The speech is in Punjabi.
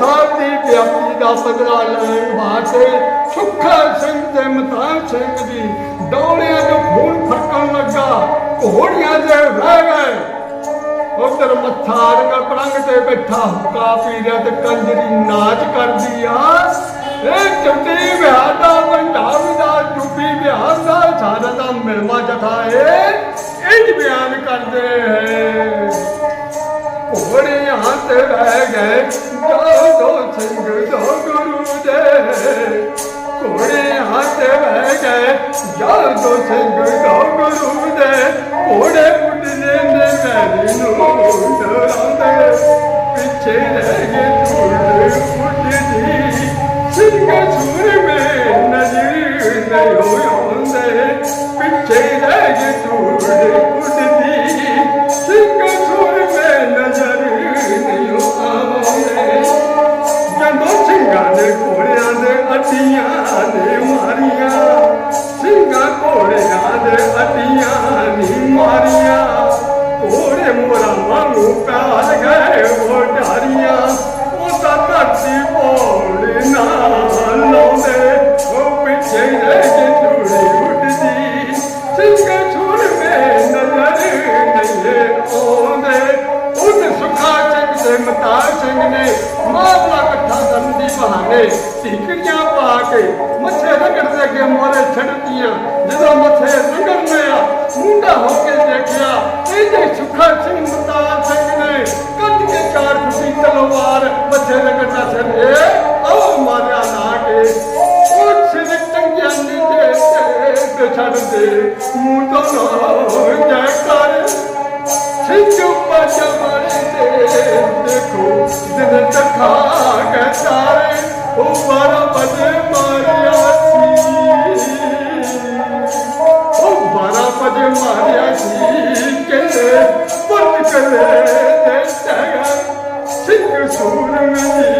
ਸਾਹਿਬ ਦੀ ਵਿਅਕਤੀ ਦਾ ਬਦਲਾ ਲੈਣ ਵਾਸਤੇ ਸੁੱਖਾ ਸਿੰਘ ਤੇ ਮਤਾਨ ਸਿੰਘ ਦੀ। ਡੋਲਿਆਂ ਤੋਂ ਖੂਨ ਫਟਣ ਲੱਗਾ, ਘੋੜੀਆਂ ਦੇ ਰਹਿ ਗਏ। ਉਧਰ ਮੱਥਾ ਰੰਗ ਪੜੰਗ ਤੇ ਬੈਠਾ, ਹੁੱਕਾ ਪੀ ਰਿਹਾ ਤੇ ਕੰਜਰੀ ਨਾਚ ਕਰਦੀ ਆ। ਇਹ ਚੰਦੀ ਵਿਆਹ ਦਾ ਵੱਡਾ ਵਿਦਾ ਡੁੱਬੀ ਵਿਆਹ ਦਾ ਸਾਰਾ ਦਾ ਮਿਲਵਾ ਜਥਾ ਏ। ਇੰਜ ਬਿਆਨ ਕਰਦੇ ਹੈ ਘੋੜੇ ਹੱਥ ਰਹਿ ਗਏ। ਜੋ ਦੋ ਸਿੰਘ ਦੋ ਸਿੰਘ ਨੇ ਮਾਮਲਾ ਇਕੱਠਾ ਕਰਨ ਦੀ ਬਹਾਨੇ। ਠੀਕਰੀਆਂ ਪਾ ਕੇ ਮੱਥੇ ਰਗੜ ਦੇ ਕੇ ਮੋਰੇ ਛੱਡਤੀਆਂ ਜਦੋਂ ਮੱਥੇ ਰਗੜਨੇ ਆ, ਮੁੰਡਾ ਹੋ ਕੇ ਦੇਖਿਆ ਇਹ ਜੇ ਸੁਖਾ ਸਿੰਘ ਮਤਾ ਸਿੰਘ ਨੇ ਕੱਢ ਕੇ ਚਾਰ ਫੁੱਟੀ ਤਲਵਾਰ, ਮੱਥੇ ਰਗੜਦਾ ਛੱਡੇ ਆਓ ਮਾਰਿਆ ਨਾ ਕੇ। ਉਹ ਸਿਰ ਟੰਗਿਆ ਨੀਚੇ ਤੇ ਤੇ ਛੱਡ ਦੇ। ਮੂੰਹ ਤੋਂ ਨਾ ਜੈ ਕਰ। ਸਿੰਘੂ ਪਾਸ਼ਾ ਮਾਰੇ ਤੇ ਦਿਨ ਤਖਾ ਕੇ ਸਾਰੇ ਉਹ ਬਾਰਾਂ ਵਜੇ ਮਾਰਿਆ ਸੀ। ਉਹ ਬਾਰਾਂ ਵਜੇ ਮਾਰਿਆ ਸੀ ਕਹਿੰਦੇ ਬੰਦ ਕਰੇ ਤੇ ਟਗਾ ਸਿੰਘ ਸੂਰ ਮੇਰੀ